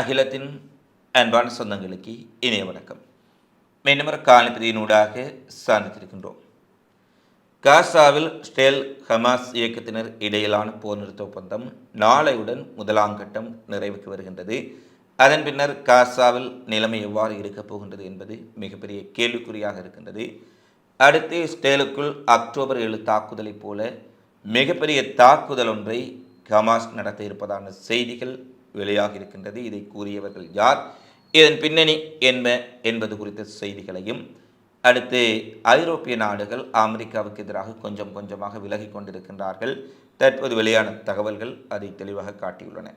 அகிலத்தின் அன்பான சொந்தங்களுக்கு இணைய வணக்கம். மீண்டும் காலப்பதியினூடாக சார்ந்திருக்கின்றோம். காசாவில் ஸ்டேல் ஹமாஸ் இயக்கத்தினர் இடையிலான போர் நிறுத்த ஒப்பந்தம் நாளையுடன் முதலாம் கட்டம் நிறைவுக்கு வருகின்றது. அதன் பின்னர் காசாவில் நிலைமை எவ்வாறு இருக்கப் போகின்றது என்பது மிகப்பெரிய கேள்விக்குறியாக இருக்கின்றது. அடுத்து ஸ்டேலுக்குள் அக்டோபர் ஏழு தாக்குதலைப் போல மிகப்பெரிய தாக்குதல் ஒன்றை ஹமாஸ் நடத்த இருப்பதான செய்திகள் வெளியாக இருக்கின்றது இதை கூறியவர்கள் யார்? இதன் பின்னணி என்ன என்பது குறித்த செய்திகளையும் அடுத்து ஐரோப்பிய நாடுகள் அமெரிக்காவுக்கு எதிராக கொஞ்சம் கொஞ்சமாக விலகி கொண்டிருக்கின்றார்கள். தற்போது வெளியான தகவல்கள் அதை தெளிவாக காட்டியுள்ளன.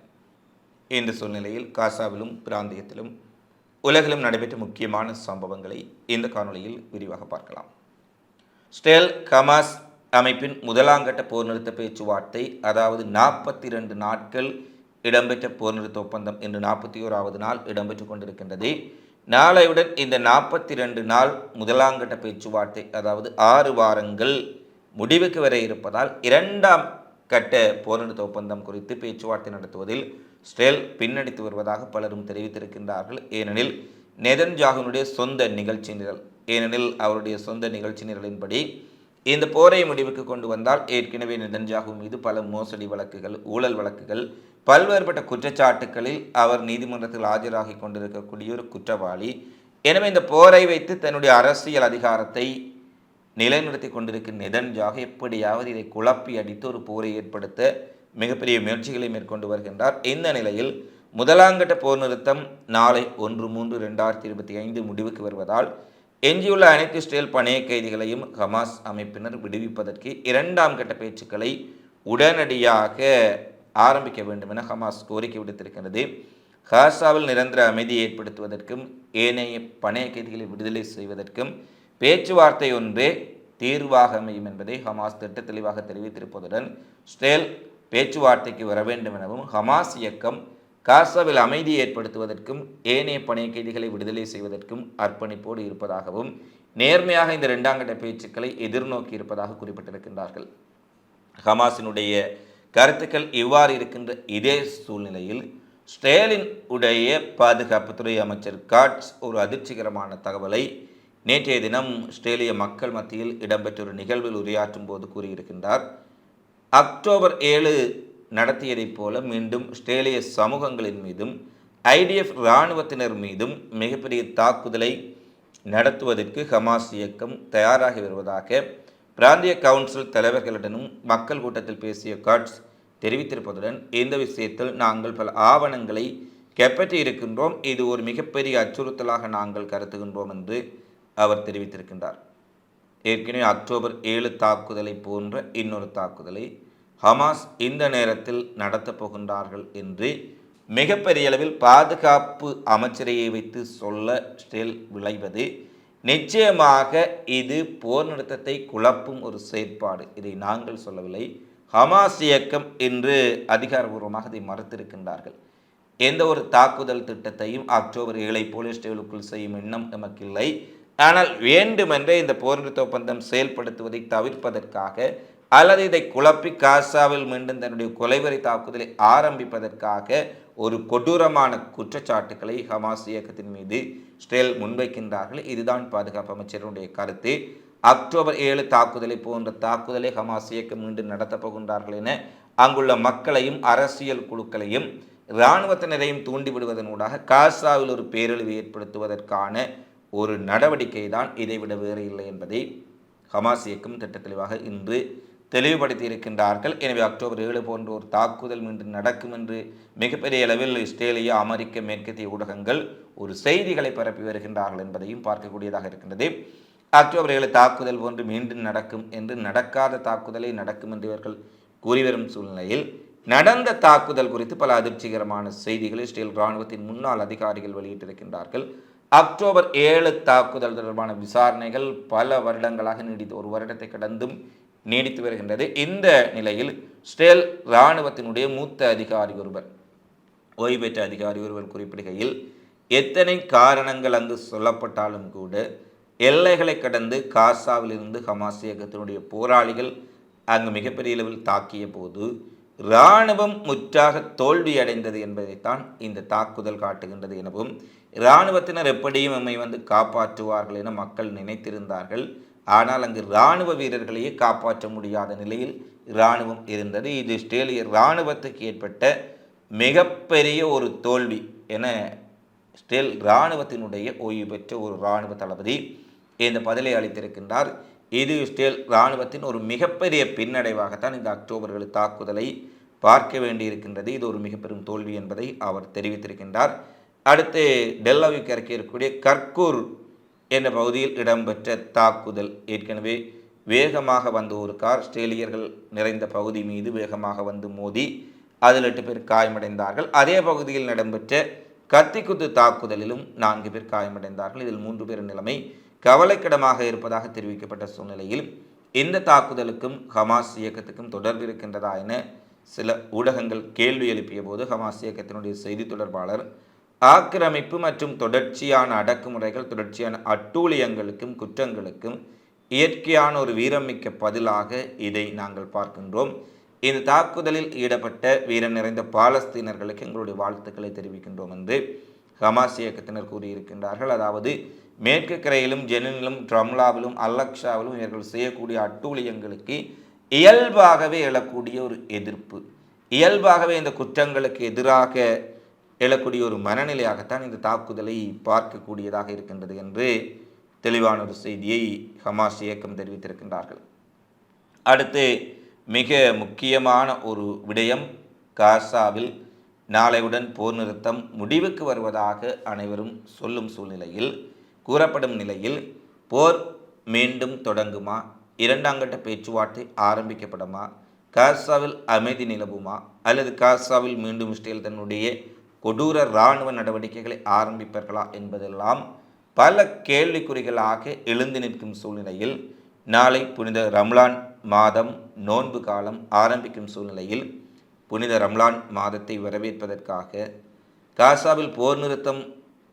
இந்த சூழ்நிலையில் காசாவிலும் பிராந்தியத்திலும் உலகிலும் நடைபெற்ற முக்கியமான சம்பவங்களை இந்த காணொளியில் விரிவாக பார்க்கலாம். ஸ்டேல் கமாஸ் அமைப்பின் முதலாங்கட்ட போர் நிறுத்த பேச்சுவார்த்தை அதாவது நாற்பத்தி ரெண்டு நாட்கள் இடம்பெற்ற போர் நிறுத்த ஒப்பந்தம் இன்று நாற்பத்தி ஓராவது நாள் இடம்பெற்று கொண்டிருக்கின்றது. நாளையுடன் இந்த நாற்பத்தி ரெண்டு நாள் முதலாங்கட்ட பேச்சுவார்த்தை அதாவது ஆறு வாரங்கள் முடிவுக்கு வர இருப்பதால் இரண்டாம் கட்ட போர் நிறுத்த ஒப்பந்தம் குறித்து பேச்சுவார்த்தை நடத்துவதில் ஸ்ரேல் பின்னடித்து வருவதாக பலரும் தெரிவித்திருக்கின்றார்கள். ஏனெனில் நெதன்ஜாகுனுடைய சொந்த நிகழ்ச்சி நிரல் ஏனெனில் அவருடைய சொந்த நிகழ்ச்சி நிரலின்படி இந்த போரை முடிவுக்கு கொண்டு வந்தால் ஏற்கனவே நெதன்ஜாகு மீது பல மோசடி வழக்குகள் ஊழல் வழக்குகள் பல்வேறுபட்ட குற்றச்சாட்டுகளில் அவர் நீதிமன்றத்தில் ஆஜராகி கொண்டிருக்கக்கூடிய ஒரு குற்றவாளி. எனவே இந்த போரை வைத்து தன்னுடைய அரசியல் அதிகாரத்தை நிலைநிறுத்தி கொண்டிருக்கும் நெதன்ஜாக எப்படியாவது இதை குழப்பி அடித்து ஒரு போரை ஏற்படுத்த மிகப்பெரிய முயற்சிகளை மேற்கொண்டு வருகின்றார். இந்த நிலையில் முதலாங்கட்ட போர் நிறுத்தம் நாளை ஒன்று மூன்று ரெண்டாயிரத்தி இருபத்தி ஐந்து முடிவுக்கு வருவதால் எஞ்சியுள்ள அனைத்து ஸ்டேல் பணைய கைதிகளையும் ஹமாஸ் அமைப்பினர் விடுவிப்பதற்கு இரண்டாம் கட்ட பேச்சுக்களை உடனடியாக ஆரம்பிக்க வேண்டும் என ஹமாஸ் கோரிக்கை விடுத்திருக்கிறது காசாவில் நிரந்தர அமைதியை ஏற்படுத்துவதற்கும் ஏனைய பணைய கைதிகளை விடுதலை செய்வதற்கும் பேச்சுவார்த்தை ஒன்றே தீர்வாக அமையும் என்பதை ஹமாஸ் திட்ட தெளிவாக தெரிவித்திருப்பதுடன் ஸ்டேல் பேச்சுவார்த்தைக்கு வர வேண்டும் எனவும் ஹமாஸ் இயக்கம் காசாவில் அமைதியை ஏற்படுத்துவதற்கும் ஏனைய பணைய கைதிகளை விடுதலை செய்வதற்கும் அர்ப்பணிப்போடு இருப்பதாகவும் நேர்மையாக இந்த இரண்டாம் கட்ட பேச்சுக்களை எதிர்நோக்கி இருப்பதாக குறிப்பிட்டிருக்கின்றார்கள். ஹமாஸினுடைய கருத்துக்கள் இவ்வாறு இருக்கின்ற இதே சூழ்நிலையில் ஸ்டேலின் உடைய பாதுகாப்புத்துறை அமைச்சர் காட்ஸ் ஒரு அதிர்ச்சிகரமான தகவலை நேற்றைய தினம் ஸ்ட்ரேலிய மக்கள் மத்தியில் இடம்பெற்ற ஒரு நிகழ்வில் உரையாற்றும் போது கூறியிருக்கின்றார். அக்டோபர் ஏழு நடத்தியதைப் போல மீண்டும் ஸ்ட்ரேலிய சமூகங்களின் மீதும் ஐடிஎஃப் இராணுவத்தினர் மீதும் மிகப்பெரிய தாக்குதலை நடத்துவதற்கு ஹமாஸ் இயக்கம் தயாராகி வருவதாக பிராந்திய கவுன்சில் தலைவர்களுடனும் மக்கள் கூட்டத்தில் பேசிய காட்ஸ் தெரிவித்திருப்பதுடன் இந்த விஷயத்தில் நாங்கள் பல ஆவணங்களை கெப்பற்றி இருக்கின்றோம். இது ஒரு மிகப்பெரிய அச்சுறுத்தலாக நாங்கள் கருத்துகின்றோம் என்று அவர் தெரிவித்திருக்கின்றார். ஏற்கனவே அக்டோபர் ஏழு தாக்குதலை போன்ற இன்னொரு தாக்குதலை ஹமாஸ் இந்த நேரத்தில் நடத்தப் போகின்றார்கள் என்று மிகப்பெரிய அளவில் பாதுகாப்பு அமைச்சரையை வைத்து சொல்ல ஸ்டேல் விளைவது நிச்சயமாக இது போர் நிறுத்தத்தை குழப்பும் ஒரு செயற்பாடு. இதை நாங்கள் சொல்லவில்லை. ஹமாஸ் இயக்கம் என்று அதிகாரபூர்வமாக இதை மறுத்திருக்கின்றார்கள். எந்த ஒரு தாக்குதல் திட்டத்தையும் அக்டோபர் ஏழை போலீஸ் ஸ்டேலுக்குள் செய்யும் எண்ணம் நமக்கில்லை ஆனால் வேண்டுமென்றே இந்த போர் நிறுத்த ஒப்பந்தம் செயல்படுத்துவதை தவிர்ப்பதற்காக அல்லது இதை குழப்பி காசாவில் மீண்டும் தன்னுடைய கொலைவரி தாக்குதலை ஆரம்பிப்பதற்காக ஒரு கொடூரமான குற்றச்சாட்டுக்களை ஹமாஸ் இயக்கத்தின் மீது ஸ்டேல் முன்வைக்கின்றார்கள். இதுதான் பாதுகாப்பு அமைச்சருடைய கருத்து. அக்டோபர் ஏழு தாக்குதலை போன்ற தாக்குதலை ஹமாஸ் இயக்கம் மீண்டும் நடத்தப் போகின்றார்கள் என அங்குள்ள மக்களையும் அரசியல் குழுக்களையும் இராணுவத்தினரையும் தூண்டிவிடுவதனூடாக காசாவில் ஒரு பேரழிவு ஏற்படுத்துவதற்கான ஒரு நடவடிக்கை தான் இதைவிட வேறு இல்லை என்பதை ஹமாஸ் இயக்கம் திட்ட தெளிவாக இன்று தெளிவுபடுத்தி இருக்கின்றார்கள். எனவே அக்டோபர் ஏழு போன்ற ஒரு தாக்குதல் மீண்டும் நடக்கும் என்று மிகப்பெரிய அளவில் இஸ்ரேலிய அமெரிக்க மேற்கத்திய ஊடகங்கள் ஒரு செய்திகளை பரப்பி வருகின்றார்கள் என்பதையும் பார்க்கக்கூடியதாக இருக்கின்றது. அக்டோபர் ஏழு தாக்குதல் போன்று மீண்டும் நடக்கும் என்று நடக்காத தாக்குதலை நடக்கும் என்று இவர்கள் கூறி வரும் சூழ்நிலையில் நடந்த தாக்குதல் குறித்து பல அதிர்ச்சிகரமான செய்திகளை இஸ்ரேல் இராணுவத்தின் முன்னாள் அதிகாரிகள் வெளியிட்டிருக்கின்றார்கள். அக்டோபர் ஏழு தாக்குதல் தொடர்பான விசாரணைகள் பல வருடங்களாக நீடித்து ஒரு வருடத்தை கடந்தும் நீடித்து வருகின்றது. இந்த நிலையில் ஸ்டேல் இராணுவத்தினுடைய மூத்த அதிகாரி ஒருவர் ஓய்வு பெற்ற அதிகாரி ஒருவர் குறிப்பிடுகையில் எத்தனை காரணங்கள் அங்கு சொல்லப்பட்டாலும் கூட எல்லைகளை கடந்து காசாவிலிருந்து ஹமாஸ் இயக்கத்தினுடைய போராளிகள் அங்கு மிகப்பெரிய அளவில் தாக்கிய போது இராணுவம் முற்றாக தோல்வியடைந்தது என்பதைத்தான் இந்த தாக்குதல் காட்டுகின்றது எனவும் இராணுவத்தினர் எப்படியும் நம்மை வந்து காப்பாற்றுவார்கள் என மக்கள் நினைத்திருந்தார்கள். ஆனால் அங்கு இராணுவ வீரர்களையே காப்பாற்ற முடியாத நிலையில் இராணுவம் இருந்தது. இது ஸ்டேலிய இராணுவத்துக்கு ஏற்பட்ட மிகப்பெரிய ஒரு தோல்வி என ஸ்டேல் இராணுவத்தினுடைய ஓய்வு பெற்ற ஒரு இராணுவ தளபதி இந்த பதிலை அளித்திருக்கின்றார். இது ஸ்டேல் இராணுவத்தின் ஒரு மிகப்பெரிய பின்னடைவாகத்தான் இந்த அக்டோபர்கள் தாக்குதலை பார்க்க வேண்டியிருக்கின்றது. இது ஒரு மிக பெரும் தோல்வி என்பதை அவர் தெரிவித்திருக்கின்றார். அடுத்து டெல்லாவிக்கு இறக்கி இருக்கக்கூடிய கர்கூர் என்ற பகுதியில் இடம்பெற்ற தாக்குதல் ஏற்கனவே வேகமாக வந்த ஒரு கார் ஆஸ்திரேலியர்கள் நிறைந்த பகுதி மீது வேகமாக வந்து மோதி அதில் எட்டு பேர் காயமடைந்தார்கள். அதே பகுதியில் நடைபெற்ற கத்திக்குத்து தாக்குதலிலும் நான்கு பேர் காயமடைந்தார்கள். இதில் மூன்று பேர் நிலைமை கவலைக்கிடமாக இருப்பதாக தெரிவிக்கப்பட்ட சூழ்நிலையில் இந்த தாக்குதலுக்கும் ஹமாஸ் இயக்கத்துக்கும் தொடர்பு இருக்கின்றதா என சில ஊடகங்கள் கேள்வி எழுப்பிய போது ஹமாஸ் இயக்கத்தினுடைய செய்தி தொடர்பாளர் ஆக்கிரமிப்பு மற்றும் தொடர்ச்சியான அடக்குமுறைகள் தொடர்ச்சியான அட்டூழியங்களுக்கும் குற்றங்களுக்கும் இயற்கையான ஒரு வீரமிக்க பதிலாக இதை நாங்கள் பார்க்கின்றோம். இந்த தாக்குதலில் ஈடுபட்ட வீரம் நிறைந்த பாலஸ்தீனர்களுக்கு எங்களுடைய வாழ்த்துக்களை தெரிவிக்கின்றோம் என்று ஹமாஸ் இயக்கத்தினர் கூறியிருக்கின்றார்கள். அதாவது மேற்கு கரையிலும் ஜெனினிலும் ட்ரம்லாவிலும் அல்லக்ஷாவிலும் இவர்கள் செய்யக்கூடிய அட்டூழியங்களுக்கு இயல்பாகவே எழக்கூடிய ஒரு எதிர்ப்பு. இயல்பாகவே இந்த குற்றங்களுக்கு எதிராக எழக்கூடிய ஒரு மனநிலையாகத்தான் இந்த தாக்குதலை பார்க்கக்கூடியதாக இருக்கின்றது என்று தெளிவான ஒரு செய்தியை ஹமாஸ் இயக்கம் தெரிவித்திருக்கின்றார்கள். அடுத்து மிக முக்கியமான ஒரு விடயம் காசாவில் நாளையுடன் போர் நிறுத்தம் முடிவுக்கு வருவதாக அனைவரும் சொல்லும் சூழ்நிலையில் கூறப்படும் நிலையில் போர் மீண்டும் தொடங்குமா? இரண்டாம் கட்ட பேச்சுவார்த்தை ஆரம்பிக்கப்படுமா? காசாவில் அமைதி நிலவுமா? அல்லது காசாவில் மீண்டும் இஸ்ரேல் தன்னுடைய கொடூர இராணுவ நடவடிக்கைகளை ஆரம்பிப்பார்களா என்பதெல்லாம் பல கேள்விக்குறிகளாக எழுந்து நிற்கும் சூழ்நிலையில் நாளை புனித ரம்லான் மாதம் நோன்பு காலம் ஆரம்பிக்கும் சூழ்நிலையில் புனித ரம்லான் மாதத்தை வரவேற்பதற்காக காசாவில் போர் நிறுத்தம்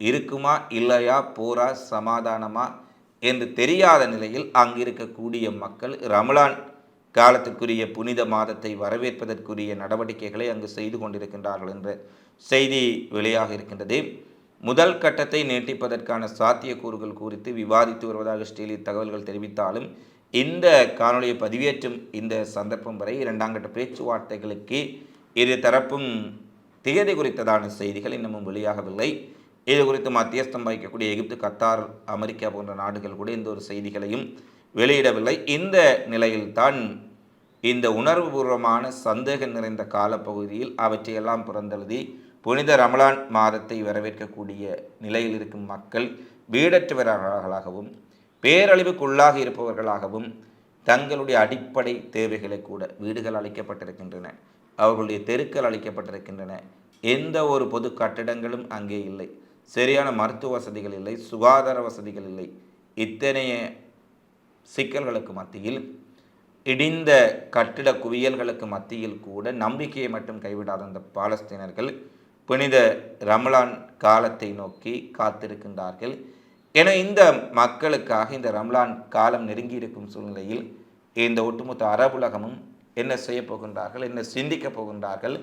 இருக்குமா இல்லையா போரா சமாதானமா என்று தெரியாத நிலையில் அங்கிருக்கக்கூடிய மக்கள் ரமலான் காலத்திற்குரிய புனித மாதத்தை வரவேற்பதற்குரிய நடவடிக்கைகளை அங்கு செய்து கொண்டிருக்கின்றார்கள் என்ற செய்தி வெளியாக இருக்கின்றது. முதல் கட்டத்தை நீட்டிப்பதற்கான சாத்தியக்கூறுகள் குறித்து விவாதித்து வருவதாக ஸ்டீலி தகவல்கள் தெரிவித்தாலும் இந்த காணொலியை பதிவேற்றும் இந்த சந்தர்ப்பம் வரை இரண்டாம் கட்ட பேச்சுவார்த்தைகளுக்கு இரு தரப்பும் தேதி குறித்ததான செய்திகள் இன்னமும் வெளியாகவில்லை. இது குறித்து மத்தியஸ்தம் வகிக்கக்கூடிய எகிப்து கத்தார் அமெரிக்கா போன்ற நாடுகள் கூட இந்த ஒரு செய்திகளையும் வெளியிடவில்லை. இந்த நிலையில்தான் இந்த உணர்வுபூர்வமான சந்தேகம் நிறைந்த காலப்பகுதியில் அவற்றையெல்லாம் புறந்தெழுதி புனித ரமலான் மாதத்தை வரவேற்கக்கூடிய நிலையில் இருக்கும் மக்கள் வீடற்றவர்களாகவும் பேரழிவுக்குள்ளாக இருப்பவர்களாகவும் தங்களுடைய அடிப்படை தேவைகளை கூட வீடுகள் அளிக்கப்பட்டிருக்கின்றன அவர்களுடைய தெருக்கள் அளிக்கப்பட்டிருக்கின்றன. எந்த ஒரு பொது கட்டிடங்களும் அங்கே இல்லை. சரியான மருத்துவ வசதிகள் இல்லை சுகாதார வசதிகள் இல்லை. இத்தனைய சிக்கல்களுக்கு மத்தியில் இடிந்த கட்டிட குவியல்களுக்கு மத்தியில் கூட நம்பிக்கையை மட்டும் கைவிடாத அந்த பாலஸ்தீனர்கள் புனித ரமலான் காலத்தை நோக்கி காத்திருக்கின்றார்கள். என இந்த மக்களுக்காக இந்த ரம்லான் காலம் நெருங்கி இருக்கும் சூழ்நிலையில் இந்த ஒட்டுமொத்த அரபுலகமும் என்ன செய்ய போகின்றார்கள் என்ன சிந்திக்க போகின்றார்கள்?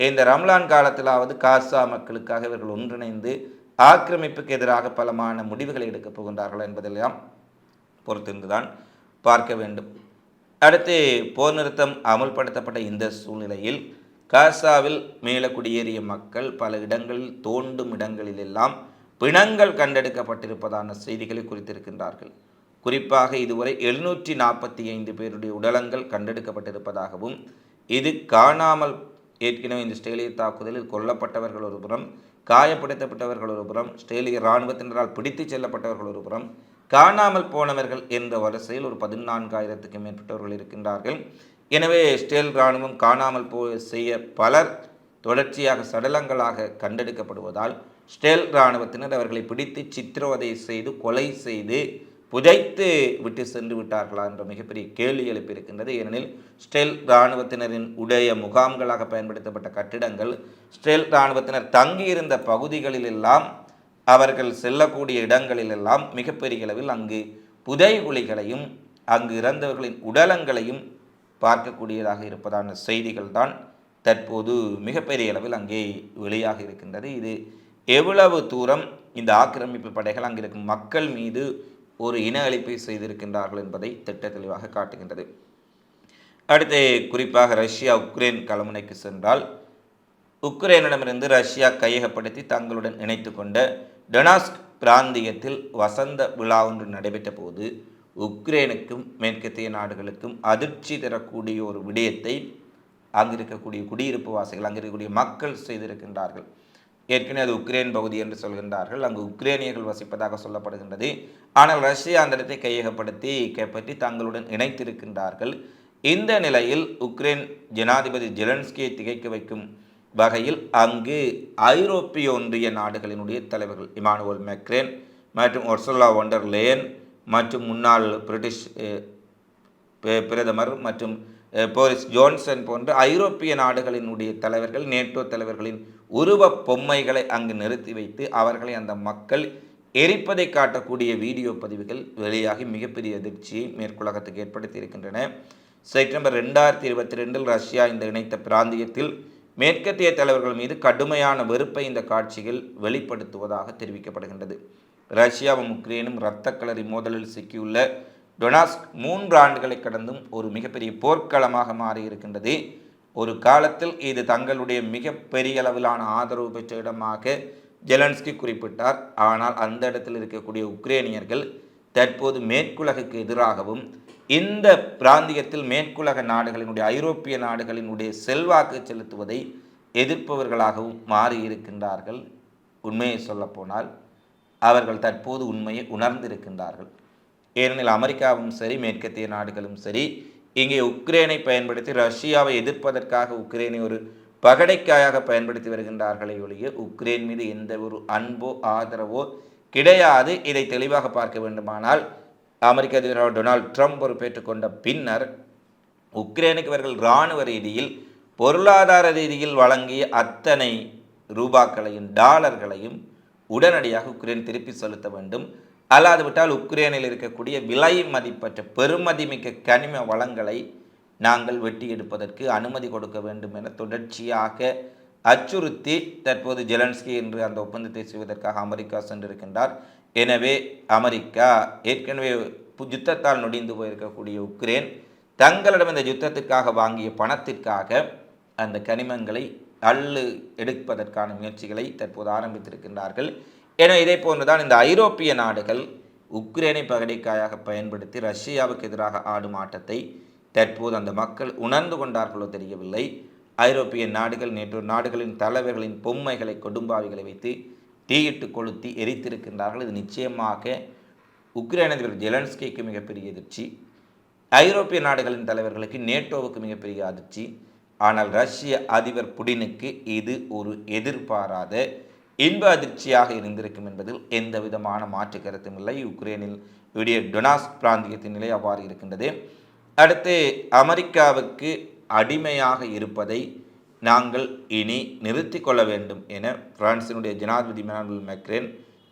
இந்த ரம்லான் காலத்திலாவது காசா மக்களுக்காக இவர்கள் ஒன்றிணைந்து ஆக்கிரமிப்புக்கு எதிராக பலமான முடிவுகளை எடுக்கப் போகின்றார்கள் என்பதெல்லாம் பொறுத்திருந்துதான் பார்க்க வேண்டும். அடுத்து போர் நிறுத்தம் அமுல்படுத்தப்பட்ட இந்த சூழ்நிலையில் காசாவில் மீள குடியேறிய மக்கள் பல இடங்களில் தோண்டும் இடங்களிலெல்லாம் பிணங்கள் கண்டெடுக்கப்பட்டிருப்பதான செய்திகளை குறித்திருக்கின்றார்கள். குறிப்பாக இதுவரை எழுநூற்றி நாற்பத்தி ஐந்து பேருடைய உடலங்கள் கண்டெடுக்கப்பட்டிருப்பதாகவும் இது காணாமல் ஏற்கனவே இந்த ஸ்டேலிய தாக்குதலில் கொல்லப்பட்டவர்கள் ஒரு புறம் காயப்படுத்தப்பட்டவர்கள் ஒரு புறம் ஸ்டேலிய இராணுவத்தினரால் பிடித்துச் செல்லப்பட்டவர்கள் ஒரு புறம் காணாமல் போனவர்கள் என்ற வரிசையில் ஒரு பதினான்காயிரத்துக்கும் மேற்பட்டவர்கள் இருக்கின்றார்கள். எனவே இஸ்ரேல் இராணுவம் காணாமல் போ செய்ய பலர் தொடர்ச்சியாக சடலங்களாக கண்டெடுக்கப்படுவதால் ஸ்டேல் இராணுவத்தினர் அவர்களை பிடித்து சித்திரவதை செய்து கொலை செய்து புதைத்து விட்டு சென்று விட்டார்களா என்ற மிகப்பெரிய கேள்வி எழுப்பியிருக்கின்றது. ஏனெனில் ஸ்டெல் இராணுவத்தினரின் உடைய முகாம்களாக பயன்படுத்தப்பட்ட கட்டிடங்கள் ஸ்டெல் இராணுவத்தினர் தங்கியிருந்த பகுதிகளிலெல்லாம் அவர்கள் செல்லக்கூடிய இடங்களிலெல்லாம் மிகப்பெரிய அளவில் அங்கு புதை குழிகளையும் அங்கு இறந்தவர்களின் உடலங்களையும் பார்க்கக்கூடியதாக இருப்பதான செய்திகள் தான் தற்போது மிகப்பெரிய அளவில் அங்கே வெளியாக இருக்கின்றது. இது எவ்வளவு தூரம் இந்த ஆக்கிரமிப்பு படைகள் அங்கிருக்கும் மக்கள் மீது ஒரு இன அழிப்பை செய்திருக்கின்றார்கள் என்பதை திட்ட தெளிவாக காட்டுகின்றது. அடுத்து குறிப்பாக ரஷ்யா உக்ரைன் கலமுனைக்கு சென்றால் உக்ரைனிடமிருந்து ரஷ்யா கையகப்படுத்தி தங்களுடன் இணைத்து கொண்ட டொனாஸ்க் பிராந்தியத்தில் வசந்த விழா ஒன்று நடைபெற்ற போது உக்ரைனுக்கும் மேற்கத்திய நாடுகளுக்கும் அதிர்ச்சி தரக்கூடிய ஒரு விடயத்தை அங்கு இருக்கக்கூடிய குடியிருப்பு வாசிகள் அங்கு இருக்கக்கூடிய மக்கள் செய்திருக்கின்றார்கள். ஏற்கனவே அது உக்ரைன் பகுதி என்று சொல்கின்றார்கள். அங்கு உக்ரைனியர்கள் வசிப்பதாக சொல்லப்படுகின்றது. ஆனால் ரஷ்யா அந்த இடத்தை கையகப்படுத்தி கைப்பற்றி தங்களுடன் இணைத்திருக்கின்றார்கள். இந்த நிலையில் உக்ரைன் ஜனாதிபதி ஜெலன்ஸ்கியை திகைக்க வைக்கும் வகையில் அங்கு ஐரோப்பிய ஒன்றிய நாடுகளினுடைய தலைவர்கள் இமானுவல் மெக்ரேன் மற்றும் ஒர்சுலா ஒண்டர் லேயன் மற்றும் முன்னாள் பிரிட்டிஷ் பிரதமர் மற்றும் போரிஸ் ஜோன்சன் போன்ற ஐரோப்பிய நாடுகளினுடைய தலைவர்கள் நேட்டோ தலைவர்களின் உருவப் பொம்மைகளை அங்கு நிறுத்தி வைத்து அவர்களை அந்த மக்கள் எரிப்பதை காட்டக்கூடிய வீடியோ பதிவுகள் வெளியாகி மிகப்பெரிய அதிர்ச்சியை மேற்குலகத்துக்கு ஏற்படுத்தி இருக்கின்றன. செப்டம்பர் ரெண்டாயிரத்தி இருபத்தி ரெண்டில் ரஷ்யா இந்த இணைத்த பிராந்தியத்தில் மேற்கத்திய தலைவர்கள் மீது கடுமையான வெறுப்பை இந்த காட்சிகள் வெளிப்படுத்துவதாக தெரிவிக்கப்படுகின்றது. ரஷ்யாவும் உக்ரைனும் இரத்த களரி மோதலில் சிக்கியுள்ள டொனாஸ்க் மூன்று ஆண்டுகளை கடந்தும் ஒரு மிகப்பெரிய போர்க்களமாக மாறியிருக்கின்றது. ஒரு காலத்தில் இது தங்களுடைய மிகப்பெரிய அளவிலான ஆதரவு பெற்ற இடமாக ஜெலன்ஸ்கி குறிப்பிட்டார். ஆனால் அந்த இடத்தில் இருக்கக்கூடிய உக்ரேனியர்கள் தற்போது மேற்குலகுக்கு எதிராகவும் இந்த பிராந்தியத்தில் மேற்குலக நாடுகளினுடைய ஐரோப்பிய நாடுகளினுடைய செல்வாக்கு செலுத்துவதை எதிர்ப்பவர்களாகவும் மாறியிருக்கின்றார்கள். உண்மையை சொல்லப்போனால் அவர்கள் தற்போது உண்மையை உணர்ந்திருக்கின்றார்கள். ஏனெனில் அமெரிக்காவும் சரி மேற்கத்திய நாடுகளும் சரி இங்கே உக்ரைனை பயன்படுத்தி ரஷ்யாவை எதிர்ப்பதற்காக உக்ரைனை ஒரு பகடைக்காயாக பயன்படுத்தி வருகின்றார்களே ஒழிய உக்ரைன் மீது எந்த ஒரு அன்போ ஆதரவோ கிடையாது. இதை தெளிவாக பார்க்க வேண்டுமானால் அமெரிக்க அதிபர் டொனால்ட் ட்ரம்ப் பொறுப்பேற்றுக் கொண்ட பின்னர் உக்ரைனுக்கு இவர்கள் இராணுவ ரீதியில் பொருளாதார ரீதியில் வழங்கிய அத்தனை ரூபாக்களையும் டாலர்களையும் உடனடியாக உக்ரைன் திருப்பி செலுத்த வேண்டும். அல்லாதுவிட்டால் உக்ரைனில் இருக்கக்கூடிய விலை மதிப்பற்ற பெருமதிமிக்க கனிம வளங்களை நாங்கள் வெட்டி எடுப்பதற்கு அனுமதி கொடுக்க வேண்டும் என தொடர்ச்சியாக அச்சுறுத்தி தற்போது ஜெலன்ஸ்கி என்று அந்த ஒப்பந்தத்தை செய்வதற்காக அமெரிக்கா சென்றிருக்கின்றார். எனவே அமெரிக்கா ஏற்கனவே யுத்தத்தால் நொடிந்து போயிருக்கக்கூடிய உக்ரைன் தங்களிடம் இந்த யுத்தத்துக்காக வாங்கிய பணத்திற்காக அந்த கனிமங்களை அள்ளு எடுப்பதற்கான முயற்சிகளை தற்போது ஆரம்பித்திருக்கின்றார்கள். என இதே போன்றுதான் இந்த ஐரோப்பிய நாடுகள் உக்ரைனை பகடைக்காயாக பயன்படுத்தி ரஷ்யாவுக்கு எதிராக ஆடும் ஆட்டத்தை தற்போது அந்த மக்கள் உணர்ந்து கொண்டார்களோ தெரியவில்லை. ஐரோப்பிய நாடுகள் நேற்று நாடுகளின் தலைவர்களின் பொம்மைகளை கொடும்பாவிகளை வைத்து தீயிட்டு கொளுத்தி எரித்திருக்கின்றார்கள். இது நிச்சயமாக உக்ரைன் அதிபர் ஜெலன்ஸ்கிக்கு மிகப்பெரிய எதிர்ச்சி. ஐரோப்பிய நாடுகளின் தலைவர்களுக்கு நேட்டோவுக்கு மிகப்பெரிய அதிர்ச்சி. ஆனால் ரஷ்ய அதிபர் புடினுக்கு இது ஒரு எதிர்பாராத இன்ப அதிர்ச்சியாக இருந்திருக்கும் என்பதில் எந்த விதமான மாற்று கருத்தும் இல்லை. உக்ரைனில் விடிய டொனாஸ்க் பிராந்தியத்தின் நிலை அவ்வாறு இருக்கின்றது. அடுத்து அமெரிக்காவுக்கு அடிமையாக இருப்பதை நாங்கள் இனி நிறுத்தி கொள்ள வேண்டும் என பிரான்சினுடைய ஜனாதிபதி மேனுவல் மெக்ரேன்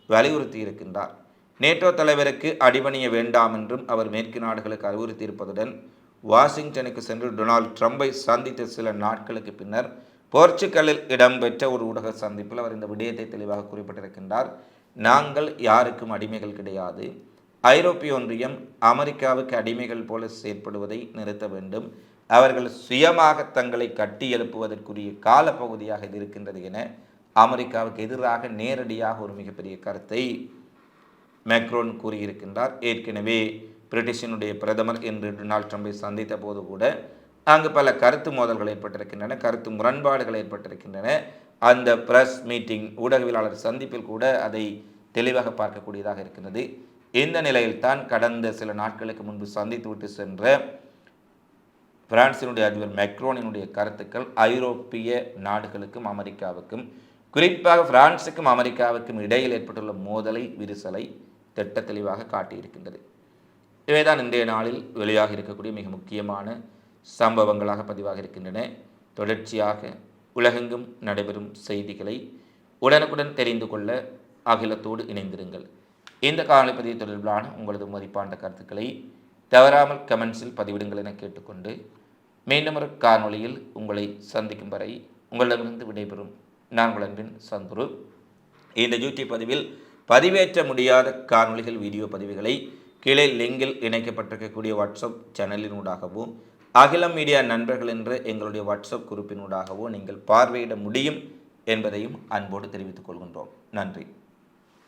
வலியுறுத்தி இருக்கின்றார். நேட்டோ தலைவருக்கு அடிபணிய வேண்டாம் என்றும் அவர் மேற்கு நாடுகளுக்கு அறிவுறுத்தியிருப்பதுடன் வாஷிங்டனுக்கு சென்று டொனால்ட் ட்ரம்பை சந்தித்த சில நாட்களுக்கு பின்னர் போர்ச்சுகலில் இடம்பெற்ற ஒரு ஊடக சந்திப்பில் அவர் இந்த விடயத்தை தெளிவாக குறிப்பிட்டிருக்கின்றார். நாங்கள் யாருக்கும் அடிமைகள் கிடையாது. ஐரோப்பிய ஒன்றியம் அமெரிக்காவுக்கு அடிமைகள் போல செயற்படுவதை நிறுத்த வேண்டும். அவர்கள் சுயமாக தங்களை கட்டி எழுப்புவதற்குரிய காலப்பகுதியாக இது இருக்கின்றது என அமெரிக்காவுக்கு எதிராக நேரடியாக ஒரு மிகப்பெரிய கருத்தை மேக்ரோன் கூறியிருக்கின்றார். ஏற்கனவே பிரிட்டிஷினுடைய பிரதமர் என்று டொனால்ட் ட்ரம்பை சந்தித்த போது கூட அங்கு பல கருத்து மோதல்கள் ஏற்பட்டிருக்கின்றன கருத்து முரண்பாடுகள் ஏற்பட்டிருக்கின்றன அந்த பிரஸ் மீட்டிங் ஊடகவியலாளர் சந்திப்பில் கூட அதை தெளிவாக பார்க்கக்கூடியதாக இருக்கின்றது. இந்த நிலையில்தான் கடந்த சில நாட்களுக்கு முன்பு சந்தித்துவிட்டு சென்ற பிரான்சினுடைய அதிபர் மெக்ரோனினுடைய கருத்துக்கள் ஐரோப்பிய நாடுகளுக்கும் அமெரிக்காவுக்கும் குறிப்பாக பிரான்சுக்கும் அமெரிக்காவுக்கும் இடையில் ஏற்பட்டுள்ள மோதலை விரிசலை திட்ட தெளிவாக காட்டியிருக்கின்றது. இவைதான் இன்றைய நாளில் வெளியாக இருக்கக்கூடிய மிக முக்கியமான சம்பவங்களாக பதிவாக இருக்கின்றன. தொடர்ச்சியாக உலகெங்கும் நடைபெறும் செய்திகளை உடனுக்குடன் தெரிந்து கொள்ள அகிலத்தோடு இணைந்திருங்கள். இந்த காலைப்பதிவு தொடர்பிலான உங்களது மதிப்பான கருத்துக்களை தவறாமல் கமெண்ட்ஸில் பதிவிடுங்கள் என கேட்டுக்கொண்டு மீண்டும் ஒரு காணொலியில் உங்களை சந்திக்கும் வரை உங்களிடமிருந்து விடைபெறும் நான் உங்கள் சந்துரு. இந்த யூடியூப் பதிவில் பதிவேற்ற முடியாத காணொளிகள் வீடியோ பதிவுகளை கீழே லிங்கில் இணைக்கப்பட்டிருக்கக்கூடிய வாட்ஸ்அப் சேனலினூடாகவும் அகிலம் மீடியா நண்பர்கள் என்ற எங்களுடைய வாட்ஸ்அப் குறிப்பினூடாகவும் நீங்கள் பார்வையிட முடியும் என்பதையும் அன்போடு தெரிவித்துக் கொள்கின்றோம். நன்றி.